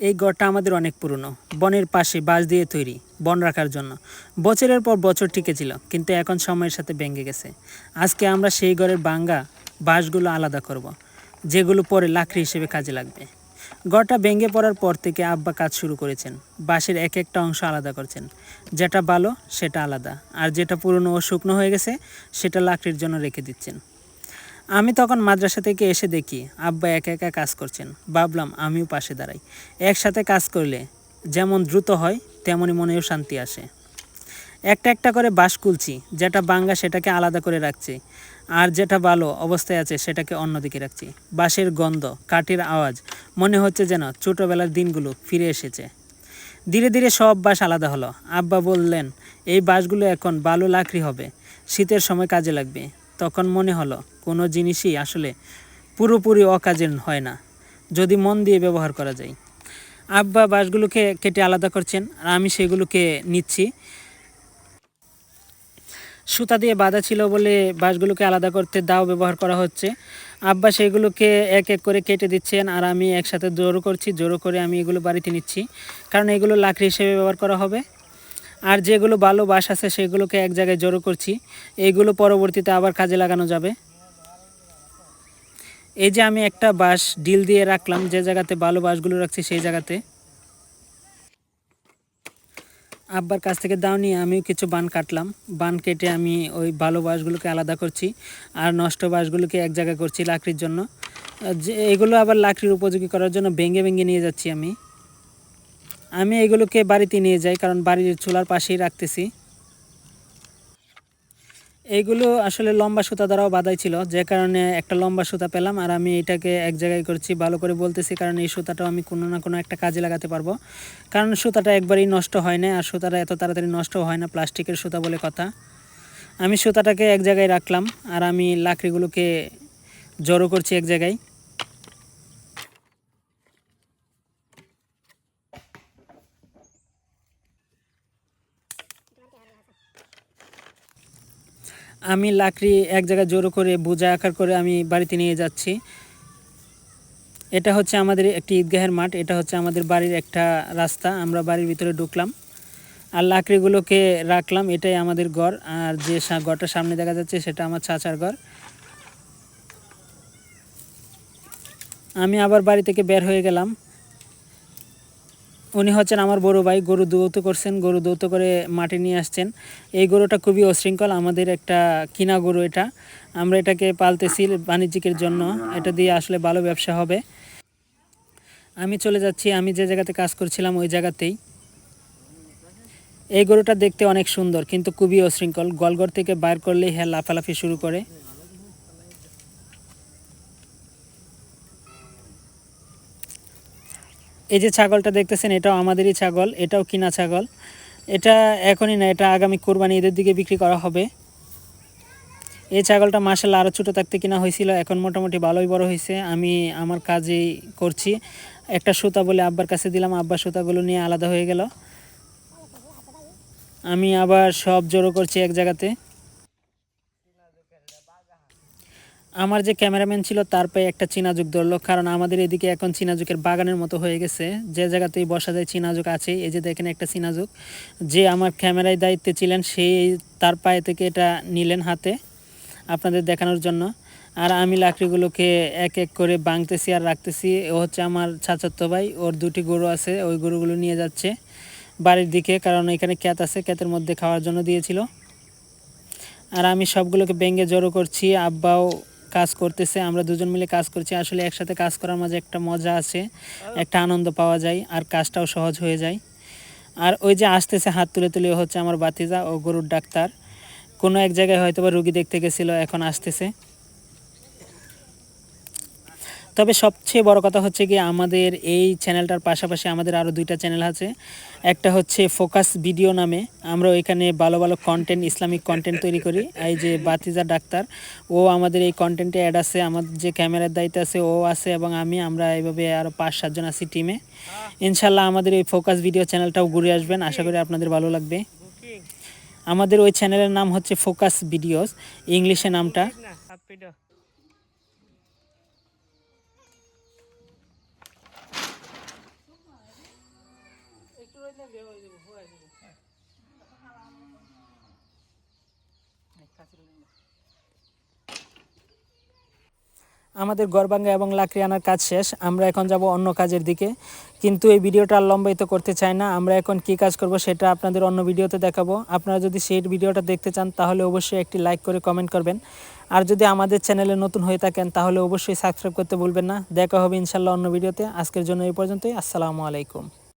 এই গড়টা আমাদের অনেক পুরনো। বনের পাশে বাঁশ দিয়ে তৈরি, বন রাখার জন্য। বছরের পর বছর টিকেছিল, কিন্তু এখন সময়ের সাথে ভেঙে গেছে। আজকে আমরা সেই ঘরের বাঙ্গা, বাঁশগুলো আলাদা করব। যেগুলো পরে লাকড়ি হিসেবে কাজে লাগবে। গড়টা ভেঙে পড়ার পর থেকে আব্বা কাজ শুরু করেছেন, বাঁশের এক একটা অংশ আলাদা করছেন। যেটা ভালো, সেটা আলাদা, আর যেটা পুরনো ও শুকনো হয়ে গেছে, সেটা লাকড়ির জন্য রেখে দিচ্ছেন। আমি তখন মাদ্রাসা থেকে এসে দেখি, আব্বা একা একা কাজ করছেন। ভাবলাম আমিও পাশে দাঁড়াই। একসাথে কাজ করলে যেমন দ্রুত হয়, তেমনই মনেও শান্তি আসে। একটা একটা করে বাঁশ কুলছি যেটা বাঙ্গা সেটাকে আলাদা করে রাখছি, আর যেটা ভালো অবস্থায় আছে সেটাকে অন্যদিকে রাখছি। বাঁশের গন্ধ, কাঠের আওয়াজ, মনে হচ্ছে যেন ছোটোবেলার দিনগুলো ফিরে এসেছে। ধীরে ধীরে সব বাঁশ আলাদা হলো। আব্বা বললেন, এই বাঁশগুলো এখন ভালো লাকড়ি হবে, শীতের সময় কাজে লাগবে। তখন মনে হলো কোনো জিনিসই আসলে পুরোপুরি অকাজের হয় না, যদি মন দিয়ে ব্যবহার করা যায়। আব্বা বাঁশগুলোকে কেটে আলাদা করছেন, আর আমি সেগুলোকে নিচ্ছি। সুতা দিয়ে বাঁধা ছিল বলে বাঁশগুলোকে আলাদা করতে দাও ব্যবহার করা হচ্ছে। আব্বা সেগুলোকে এক এক করে কেটে দিচ্ছেন, আর আমি একসাথে জোরো করছি জোরো করে আমি এগুলো বাড়িতে নিচ্ছি। কারণ এগুলো লাকড়ি হিসেবে ব্যবহার করা হবে। আর যেগুলো ভালো বাঁশ আছে সেগুলোকে এক জায়গায় জড়ো করছি। এইগুলো পরবর্তীতে আবার কাজে লাগানো যাবে। এই যে আমি একটা বাঁশ ডিল দিয়ে রাখলাম, যে জায়গাতে ভালো বাঁশগুলো রাখছি সেই জায়গাতে। আব্বার কাছ থেকে দাও নিয়ে আমিও কিছু বান কাটলাম। বান কেটে আমি ওই ভালো বাঁশগুলোকে আলাদা করছি আর নষ্ট বাঁশগুলোকে এক জায়গায় করছি লাকড়ির জন্য। যে এগুলো আবার লাকড়ির উপযোগী করার জন্য ভেঙে ভেঙে নিয়ে যাচ্ছি আমি। আমি এগুলোকে বাড়িতে নিয়ে যাই, কারণ বাড়ির চুলার পাশেই রাখতেছি। এইগুলো আসলে লম্বা সুতা দ্বারাও বাধাই ছিল, যে কারণে একটা লম্বা সুতা পেলাম আর আমি এটাকে এক জায়গায় করছি, ভালো করে বলতেছি, কারণ এই সুতাটাও আমি কোনো না কোনো একটা কাজে লাগাতে পারব। কারণ সুতাটা একবারই নষ্ট হয় না, আর সুতাটা এত তাড়াতাড়ি নষ্ট হয় না, প্লাস্টিকের সুতা বলে কথা। আমি সুতাটাকে এক জায়গায় রাখলাম, আর আমি লাকড়িগুলোকে জড়ো করছি এক জায়গায়। আমি লাকড়ি এক জায়গায় জোরো করে বোঝা আকার করে আমি বাড়িতে নিয়ে যাচ্ছি। এটা হচ্ছে আমাদের একটি ঈদগাহের মাঠ, এটা হচ্ছে আমাদের বাড়ির একটা রাস্তা, আমরা বাড়ির ভিতরে ঢুকলাম। আর লাকড়িগুলোকে রাখলাম, এটাই আমাদের ঘর। আর যে ঘরটা সামনে দেখা যাচ্ছে সেটা আমার চাচার ঘর। আমি আবার বাড়ি থেকে বের হয়ে গেলাম। উনি হচ্ছেন আমার বড় ভাই, গরু দৌত করছেন, গরু দৌত করে মাটি নিয়ে আসছেন। এই গরুটা খুবই অশৃঙ্খল, আমাদের একটা কিনা গরু এটা। আমরা এটাকে পালতেছি বাণিজ্যিকের জন্য, এটা দিয়ে আসলে ভালো ব্যবসা হবে। আমি চলে যাচ্ছি, আমি যে জায়গাতে কাজ করছিলাম ওই জায়গাতেই। এই গরুটা দেখতে অনেক সুন্দর, কিন্তু খুবই অশৃঙ্খল। গলঘর থেকে বাইর করলেই হ্যাঁ লাফালাফি শুরু করে। এই যে ছাগলটা দেখতেছেন, এটাও আমাদেরই ছাগল, এটাও কিনা ছাগল। এটা এখনই না, এটা আগামী কোরবানি ঈদের দিকে বিক্রি করা হবে। এই ছাগলটা মাসাল্লাহ আরও ছোটো থাকতে কিনা হয়েছিল, এখন মোটামুটি ভালোই বড় হয়েছে। আমি আমার কাজেই করছি। একটা সুতা বলে আব্বার কাছে দিলাম, আব্বার সুতাগুলো নিয়ে আলাদা হয়ে গেল। আমি আবার সব জড়ো করছি এক জায়গাতে। আমার যে ক্যামেরাম্যান ছিল, তার পায়ে একটা চিনাজুক ধরলো। কারণ আমাদের এদিকে এখন চিনাজুকের বাগানের মতো হয়ে গেছে। যে জায়গাতেই বসা যায় চিনাজুক আছে, এই যে দেখেন একটা চিনাজুক যে আমার ক্যামেরায় দায়িত্বে ছিলেন, সেই তার পায়ে থেকে এটা নিলেন হাতে আপনাদের দেখানোর জন্য। আর আমি লাকড়িগুলোকে এক এক করে বাংতেছি আর রাখতেছি। ও হচ্ছে আমার চাচাতো ভাই, ওর দুটি গরু আছে, ওই গরুগুলো নিয়ে যাচ্ছে বাড়ির দিকে। কারণ এখানে ক্যাত আছে, ক্যাতের মধ্যে খাওয়ার জন্য দিয়েছিল। আর আমি সবগুলোকে ব্যঙ্গে জড়ো করছি, আব্বাও কাজ করতেছে, আমরা দুজন মিলে কাজ করছি। আসলে একসাথে কাজ করার মাঝে একটা মজা আছে, একটা আনন্দ পাওয়া যায়, আর কাজটাও সহজ হয়ে যায়। আর ওই যে আসতেছে হাত তুলে তুলে হচ্ছে আমার বাতিজা, ও গরুর ডাক্তার। কোনো এক জায়গায় হয়তো বা রুগী দেখতে গেছিল, এখন আসতেছে। তবে সবচেয়ে বড় কথা হচ্ছে কি আমাদের এই চ্যানেলটার পাশাপাশি আমাদের আরও দুইটা চ্যানেল আছে। একটা হচ্ছে ফোকাস ভিডিও নামে। আমরা ওইখানে ভালো ভালো কন্টেন্ট ইসলামিক কন্টেন্ট তৈরি করি। এই যে বাতিজা ডাক্তার, ও আমাদের এই কন্টেন্টে অ্যাড আছে। আমাদের যে ক্যামেরার দায়িত্ব আছে, ও আছে এবং আমি, আমরা এইভাবে আরও পাঁচ সাতজন আছি টিমে ইনশাল্লাহ আমাদের এই ফোকাস ভিডিও চ্যানেলটাও ঘুরে আসবেন। আশা করি আপনাদের ভালো লাগবে। আমাদের ওই চ্যানেলের নাম হচ্ছে ফোকাস ভিডিওস। ইংলিশে নামটা। আমাদের গড়বাঙ্গা এবং লাকড়ি আনার কাজ শেষ, আমরা এখন যাব অন্য কাজের দিকে। কিন্তু এই ভিডিওটা আর লম্বায়িত করতে চাই না, আমরা এখন কি কাজ করব সেটা আপনাদের অন্য ভিডিওতে দেখাবো। আপনারা যদি সেই ভিডিওটা দেখতে চান, তাহলে অবশ্যই একটি লাইক করে কমেন্ট করবেন। আর যদি আমাদের চ্যানেলে নতুন হয়ে থাকেন, তাহলে অবশ্যই সাবস্ক্রাইব করতে ভুলবেন না। দেখা হবে ইনশাল্লাহ অন্য ভিডিওতে। আজকের জন্য এই পর্যন্তই। আসসালামু আলাইকুম।